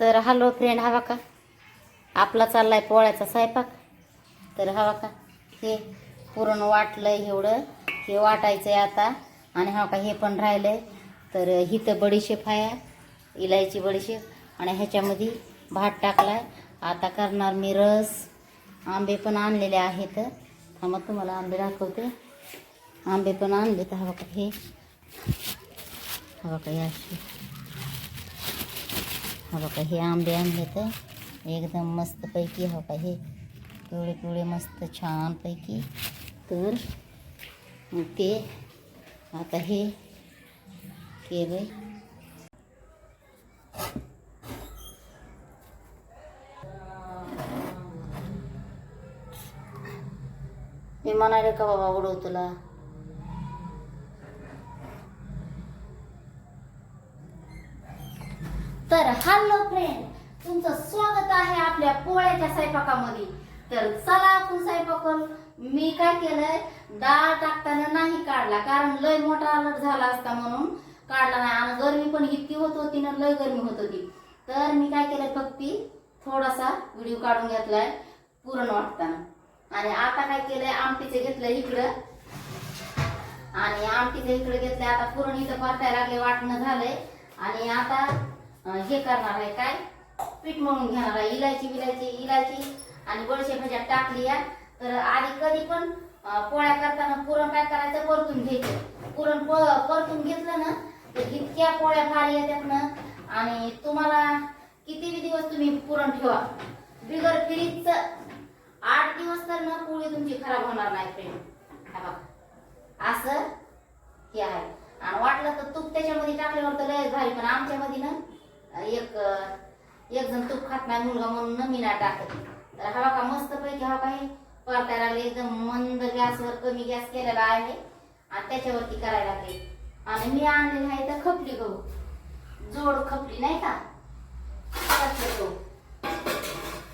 तर hello friend हवा का? आपला चाललाय पोळ्याचा स्वयंपाक. तर हवा का? हे पुरण वाटलंय एवढं. हे वाटायचं आहे आता. आणि हवा का हे पण राहिलंय. तर हिथं बडीशेप आहे इलायची बडीशेप. आणि ह्याच्यामध्ये भात टाकलाय. आता करणार मी रस. आंबे पण आणलेले आहेत. मग तुम्हाला आंबे दाखवते. आंबे पण आणले तर हवा का हे? हवा का या अशी. हा बघा हे आंबे आणले तर एकदम मस्तपैकी हो का? हे पिवळे पिवळे मस्त छानपैकी. तर ते आता हे केले मी म्हणाले का बाबा उडव तुला? तर हॅलो फ्रेंड तुमचं स्वागत आहे आपल्या पोळ्याच्या स्वयंपाकामध्ये. तर चला आपण स्वयंपाक करू. मी काय केलंय डाळ टाकताना नाही काढला कारण लय मोठा अलर्ट झाला असता म्हणून काढला नाही. आणि गरमी पण इतकी होत होती ना लय गरमी होत होती. तर मी काय केलंय फक्त थोडासा व्हिडिओ काढून घेतलाय पुरण वाटताना. आणि आता काय केलंय आमटीचे घेतलं इकडं. आणि आमटीचे इकडे घेतलं आता पुरण इथं परतायला लागले वाटणं झालंय. आणि आता हे करणार आहे काय? पीठ म्हणून घेणार आहे. इलायची विलायची इलायची आणि बडशे भाज्या टाकली या. तर आधी कधी पण पोळ्या करताना पुरण काय करायचं? परतून घ्यायचं. पुरण परतून घेतलं ना तर इतक्या पोळ्या भारी येतात ना. आणि तुम्हाला किती दिवस तुम्ही पुरण ठेवा. बिगर फ्रीजच आठ दिवस तर ना पोळी तुमची खराब होणार नाही फ्रेंड हा बघा. असं हे आहे. आणि वाटलं तर तूप त्याच्यामध्ये टाकल्यावर तर लयच भारी पण आमच्यामध्ये ना एक एक जण तूप खात नाही मुलगा म्हणून मी ना टाकत. तर हवा का मस्त पैकी हवा काही परतायला लागले एकदम मंद गॅसवर कमी गॅस केलेला आहे. आणि त्याच्यावरती करायला लागले. आणि मी आणलेली आहे तर खपली गहू. जोड खपली नाही का? गहू.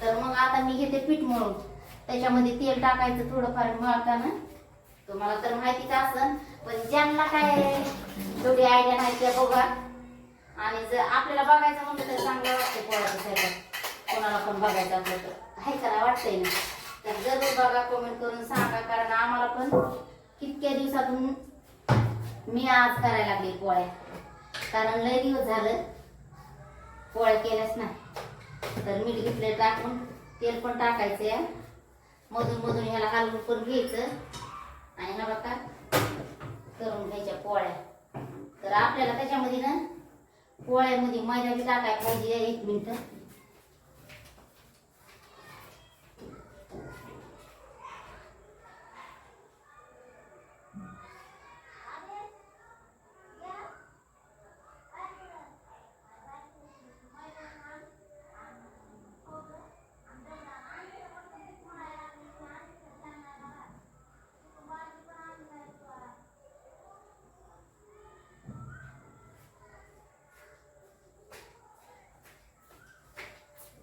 तर मग आता मी घेते पीठ मळून. त्याच्यामध्ये तेल टाकायचं थोडंफार मळताना. तुम्हाला तर माहितीच असन पण ज्यांना काय थोडी आयडिया नाही त्या बघा. आणि जर आपल्याला बघायचं म्हणलं तर चांगलं वाटतं पोळाचं स्वयंपाक कोणाला पण बघायचं असलं तर. हाय करा वाटतंय ना. तर जरूर बघा कमेंट करून सांगा. कारण आम्हाला पण कितक्या दिवसातून मी आज करायला लागली पोळ्या. कारण लय दिवस झालं पोळ्या केल्याच नाही. तर मीठ घेतलं टाकून. तेल पण टाकायचं आहे मधून मधून ह्याला हलवून पण घ्यायचं. आणि ना बघा करून घ्यायच्या पोळ्या. तर आपल्याला त्याच्यामध्ये ना पोळ्यामध्ये मैदा बी टाकाय पाहिजे एक मिनटं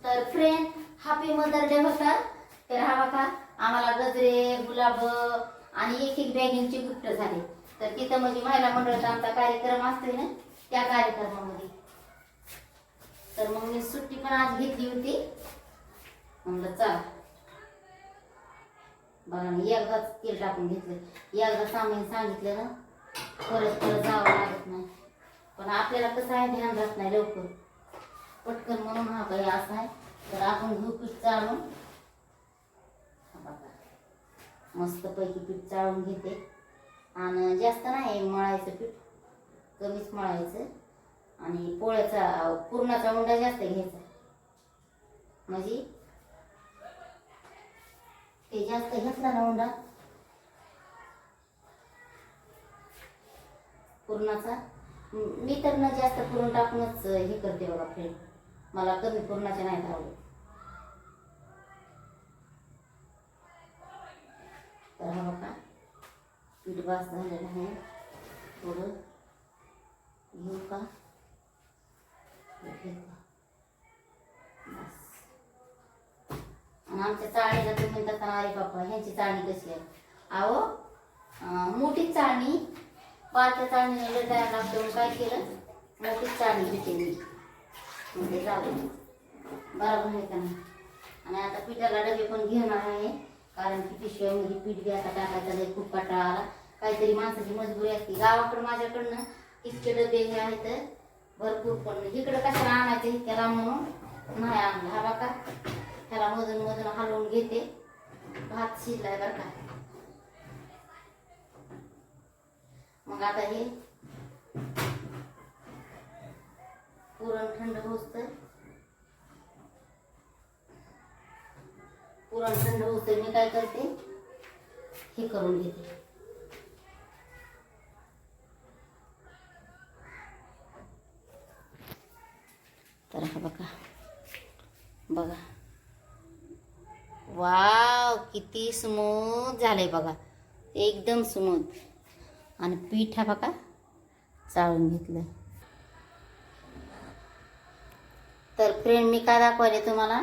तर फ्रेंड हॅपी मदर डे होता तर हा बघा आम्हाला गजरे गुलाब आणि एक एक बॅगिंगची गुप्त झाले. तर तिथं म्हणजे महिला मंडळाचा आमचा कार्यक्रम असतोय ना त्या कार्यक्रमामध्ये. तर मग मी सुट्टी पण आज घेतली होती. म्हणलं चला. बघा ना एकदाच तेल टाकून घेतलं. एकदा आम्ही सांगितलं ना परत परत जावं लागत नाही. पण आपल्याला कसं आहे ध्यान राहत नाही लवकर. पटकन म्हणून हा काही असा आहे. तर आपण घेऊ पीठ चाळून हा बघा. मस्तपैकी पीठ चाळून घेते. आणि जास्त नाही मळायचं पीठ. कमीच मळायचं. आणि पोळ्याचा पुरणाचा उंडा जास्त घ्यायचा. म्हणजे ते जास्त घेतला ना उंडा. पुरणाचा. मी तर ना जास्त पुरण टाकूनच हे करते बघा फ्रेंड. मला कमी पुरणाचे नाही आवडत तर हा बघा पीठ बास झालेलं आहे. थोडं घेऊ का? घेऊ बस. आणि आमच्या चाळणीला तुम्ही म्हणतात अरे बाप्पा ह्यांची चाळणी कशी आहे? अहो मोठी चाळणी. पाच चाळणी तयार लागतो काय केलं? मोठी चाळणी घेते मी. म्हणजे जाऊ बरोबर आहे का नाही? आणि आता पिठाला डबे पण घेणार आहे. कारण की पिशव्यामध्ये पीठ बी आता टाकायचं नाही खूप कटाळा आला काहीतरी माणसाची मजबुरी असते. गावाकडं माझ्याकडनं इतके डबे हे आहेत भरपूर पण. इकडं कशाला आणायचं? त्याला म्हणून नाही आणलं. हा बाका त्याला मधून मधून हलवून घेते. भात शिजलाय बरं का. मग आता हे पुरण थंड होत पुरण थंड मी काय करते? हे करून घेते. तर हा बघा. बघा. वाव किती स्मूथ झालंय बघा. एकदम स्मूथ आणि पीठ हा बघा चाळून घेतलं तर फ्रेंड मी काय दाखवले तुम्हाला?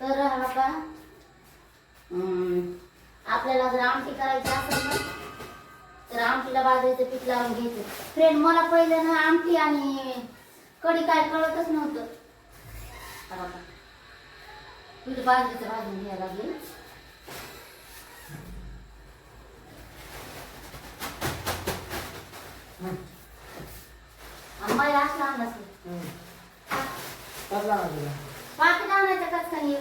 तर हा बघा आपल्याला जर आमटी करायची असेल ना तर आमटीला बाजरीचं पीठ लावून घ्यायचं. फ्रेंड मला पहिलं ना आमटी आणि कढी काय कळतच नव्हतं. पीठ बाजरीचं भाजून घ्यायला लागेल. आणि मला असं आणलं असेल. पाकिट आणायचं कसं काय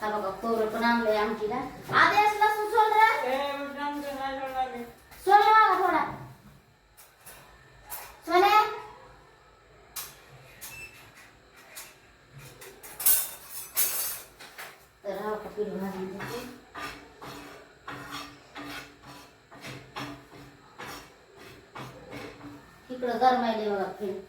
हा बघा खोबरं पण आणलंय आमटीला. आदेश लसूण सोल रे सोल रे बाबा थोडा सोने तर हा बघा पीठ भाजून घेते इकडं गरमायले बघा पीठ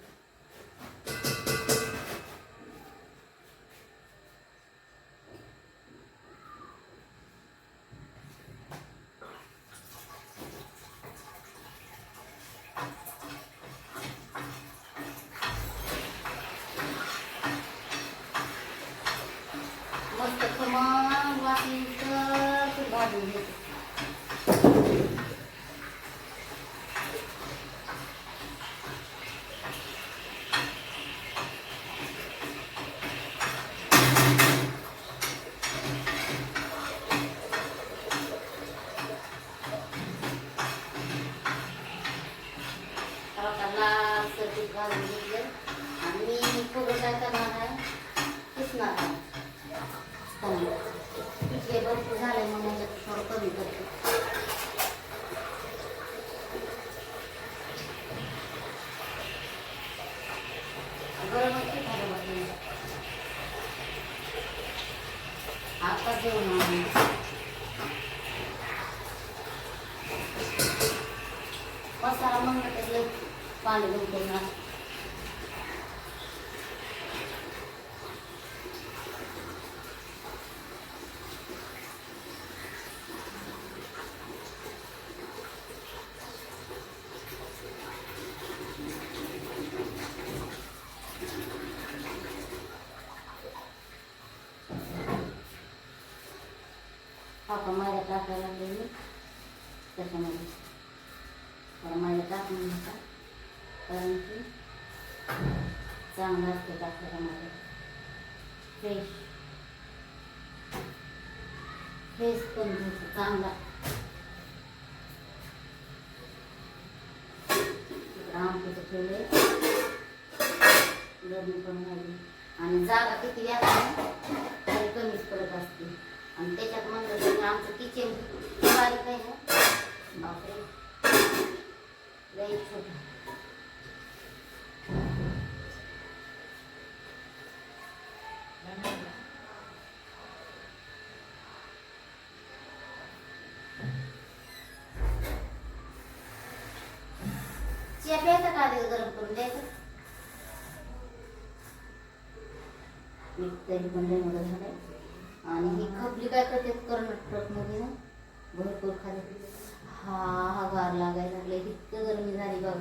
मस्त खमंग वाटीचं ते भाजून घेते त्याला सर्दीत घालून घेतलं आणि मी थोडं काय करणार आहे किसणार आहे चांगलं. पिठले भरपूर झाले मग याच्यात थोडं कमी करते गरम आता जेवण आहे. मसाला म्हणलं तर पाणी घेऊन ना माझ्या मैदा टाकायला लागलेली त्याच्यामध्ये तर माझ्या टाकून घ्यायचा कारण की चांगलं असते टाकलेला माझ्या फ्रेश. फ्रेश पण घ्यायचं चांगला. इकडं ठेवले लग्न पण झाली. आणि जागा किती या तरी कमीच पडत असते. आणि त्याच्यात म्हणलं तर आमचं किचन बारीक आहे ना. बापरे. लई छोटं गरम करून द्यायचं? मी तरी पण लई मोठं झालंय. आणि ही खपली काय करते? कर्नाटक ट्रकमध्ये ना भरपूर खाली. हा हा गार लागायला लागले इतकं गरमी झाली बघ.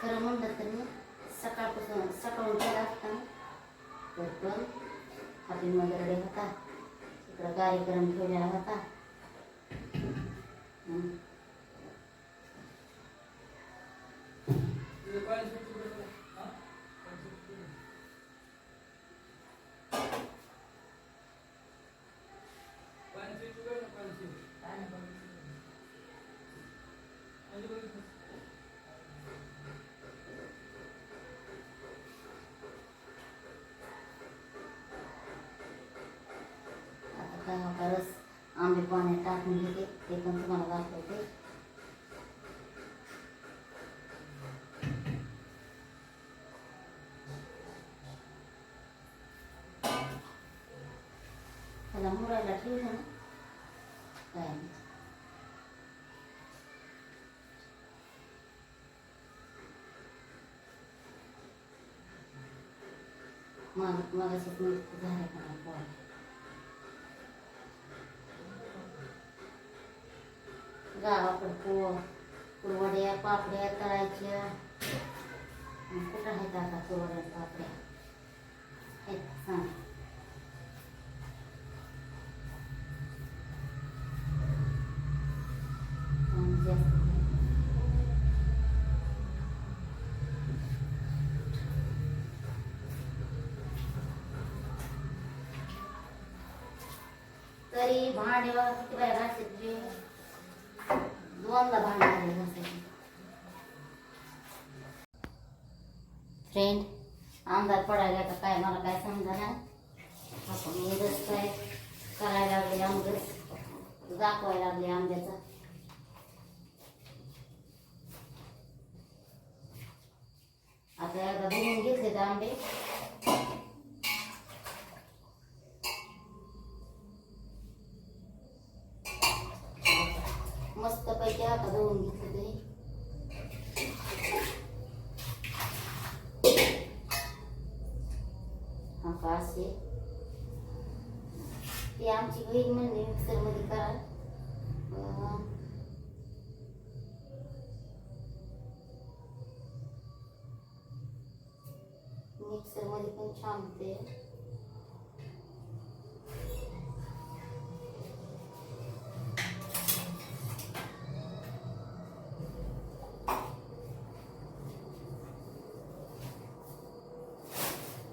खरं म्हणलं तर मी सकाळपासून सकाळून केला असताना तर पण हाती. वगैरे होता तिकडं कार्यक्रम ठेवलेला होता टाकून घेते ते पण तुम्हाला दाखवते त्याला मुरायला ठेवलं ना काय मग मग असं झालं का नाही गावाकडं पोळ कुरवड्या पापड्या तळायच्या कुठं आहेत आता कुरवड्या पापड्या आहेत सांग आणि जास्त नाही. तरी भांडे किती बाय दोनदा भांडे फ्रेंड आमदार पडायला का काय मला काय समजा ना आपण उगच काय करायला लागले आंबस दाखवायला लागले आंब्याचा आता एकदा बघून घेतले तर आंबे मस्त पैकी आता धुवून घेतले तरी हा का असे ती आमची बहीण म्हणली मिक्सरमध्ये करा अं, मिक्सरमध्ये पण छान होते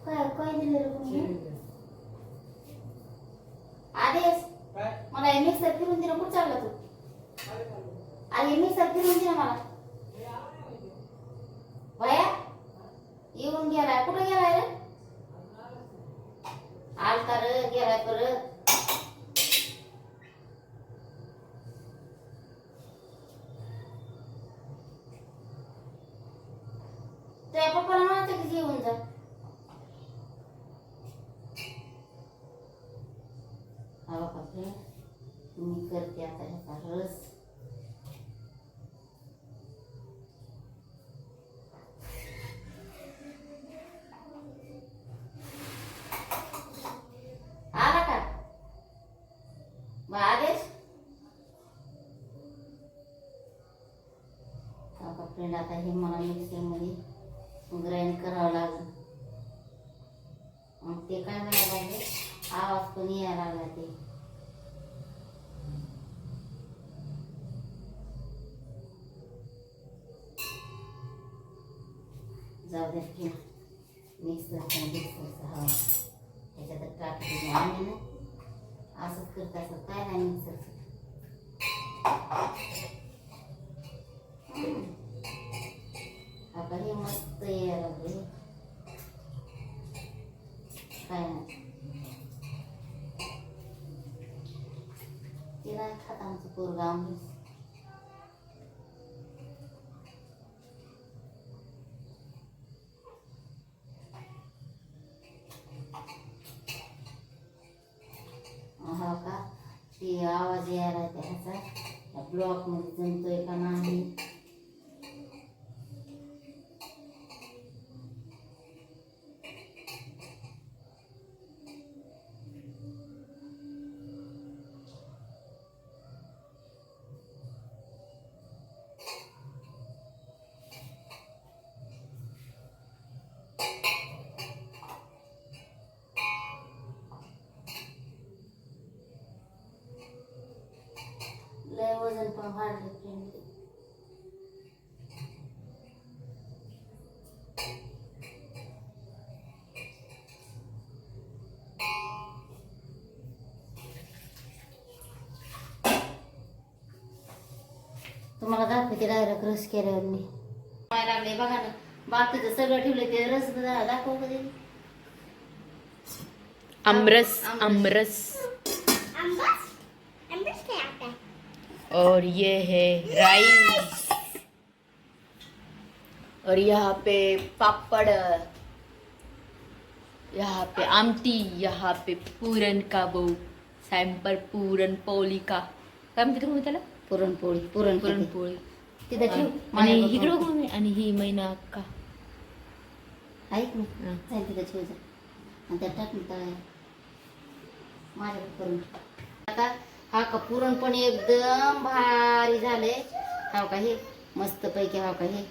काय काय दिलं रे तुम्ही आदेश मला हे मिक्सर फिरून दिलं कुठं चालला तू अरे हे मिक्सर फिरून दिलं मला भया येऊन गेलाय कुठं गेलाय रे आलता रे गेलाय परत तुझ्या पप्पाला म्हणायचं की जेवून जा हा बघा फ्रेंड मी करते आता ह्याचा रस आला का मग आदेश हा बघा फ्रेंड आता हे मला मिक्सरमध्ये ग्राइंड करावं लागेल. मग ते काय व्हायला लागले? आवाज पण यायला लागला ते. जाऊ द्या की मिक्सरचा मिक्सरचा हवा. त्याच्यात टाकते आणि ना असंच करत असं काय नाही मिक्सरचं आता हे मस्त यायला लागले काय नाही ते नाही खात आमचं पोरगा आम्ही हा का ते आवाज यायला त्याचा त्या ब्लॉकमध्ये जमतोय का ना वजन पण तुम्हाला दाखवते डायरेक्ट रस केल्यावर मी. काय लागले बघा ना. बाकीचं सगळं ठेवलं ते रस दाखव कधी. आमरस आमरस. और ये है राइस और यहाँ पे पापड़ यहाँ पे आमटी यहाँ पे पुरण का बो सॅम्पर पुरण पोळी का। काय म्हणते तुम्ही त्याला पुरणपोळी पुरण पुरणपोळी तिथं ठेव आणि माझ्या इकडं. कोण आहे? आणि ही मैना का। ऐक ना हं. ठेव जा आणि त्यात टाक ना माझ्याकडे करून आता हा का पुरण पण एकदम भारी झाले. हा का हे मस्त पैकी हा का हे.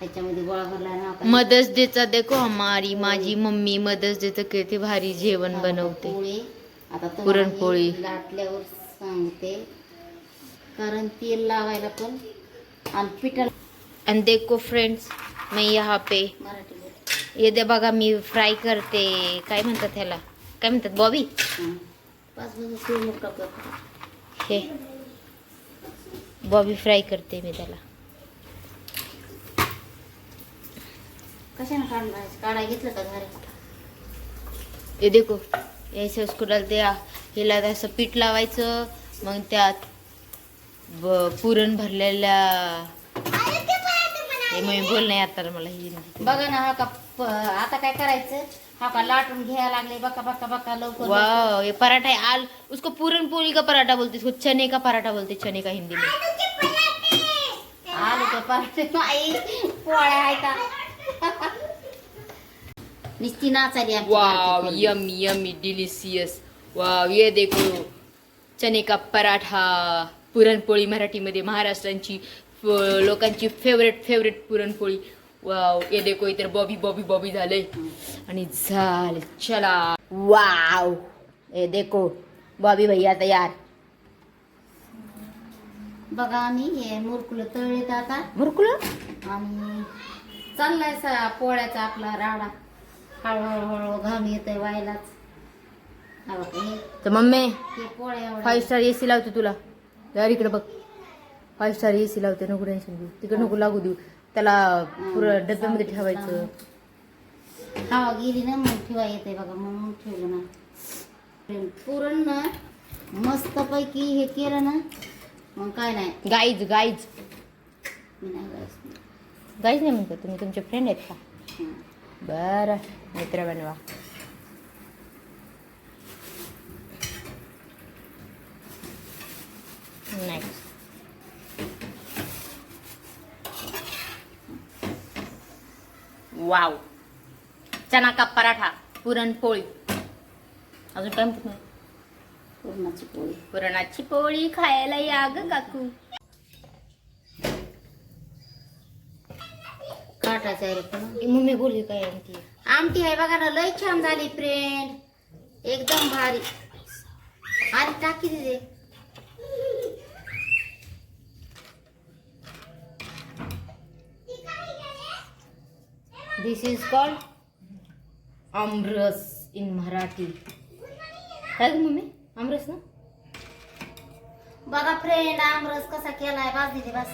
ह्याच्यामध्ये गोळा भरला ना. मदर्स डेचा देखो हमारी माझी मम्मी मदर्स डेचं किती भारी जेवण बनवते. पोळी. आता तुम्हाला पुरणपोळी. मी लाटल्यावर सांगते. कारण तेल लावायला पण आणि पिठाला आणि देखो फ्रेंड्स मैं यहाँ पे मराठी बोल. ये दे बघा मी फ्राय करते. काय म्हणतात ह्याला? काय म्हणतात बॉबी? हं. पाच वाजता सूर्य मोठा करतो हे बॉबी फ्राय करते मी त्याला. कशाने काढणार काढाय घेतलं का घरी? ये देखो ऐसे उसको डालते आ- हिला असं पीठ लावायचं मग त्यात पुरण भरलेल्या हे मी बोल नाही आता मला हिंदी बघा ना हा का आता काय करायचं? हा का लाटून घ्यायला लागले बका बका बका लवकर वाह ये पराठा है आल उसको पूरन पूरी का पराठा बोलते इसको चने का पराठा बोलते चने का हिंदी में आले ते पराठे आई पोळ्या आहे का नुसती नाचाली आमची wow. Yummy yummy delicious wow ये देखो. चने का पराठा. पुरणपोळी मराठीमध्ये महाराष्ट्रांची फ- लोकांची फेवरेट फेवरेट पुरणपोळी. वाव ये देखो इतर बॉबी बॉबी बॉबी झाले. आणि झाले चला. वाव ये देखो बॉबी भैया तयार. बघा आम्ही हे मुरकुल तळलेत आता. मुरकुल? आणि चाललाय सा पोळ्याचा आपला राडा हळूहळू हळू घाम येतोय व्हायलाच. बघा, तर मम्मी फाईव्ह स्टार एसी लावते तुला. यार इकडे बघ. फाईव्ह स्टार एसी लावते नको टेन्शन घेऊ. तिकडे नको लागू देऊ. त्याला पुरं डब्यामध्ये ठेवायचं. हवा गेली ना मग ठेवा येते बघा म्हणून ठेवलं ना. पुरण ना मस्त पैकी हे केलं ना मग काय नाही. Guys guys. मी नाही जायचं. गाईज नाही म्हणतात तुम्ही तुमचे फ्रेंड आहेत का? हं. बरं मित्र बनवा नाही वाव. चना का पराठा पुरणपोळी. अजून काय म्हणतात नाही? पुरणाची पोळी. पुरणाची पोळी खायला या ग काकू. काटायचं आहे रे पण मम्मी बोलली काय आणती आमटी आहे बघा ना लय छान झाली फ्रेंड एकदम भारी. आणि टाकी दिले this is called aamras in Marathi काय ग मम्मी आमरस ना बघा फ्रेंड अमरस कसा केलाय बस दीदी बस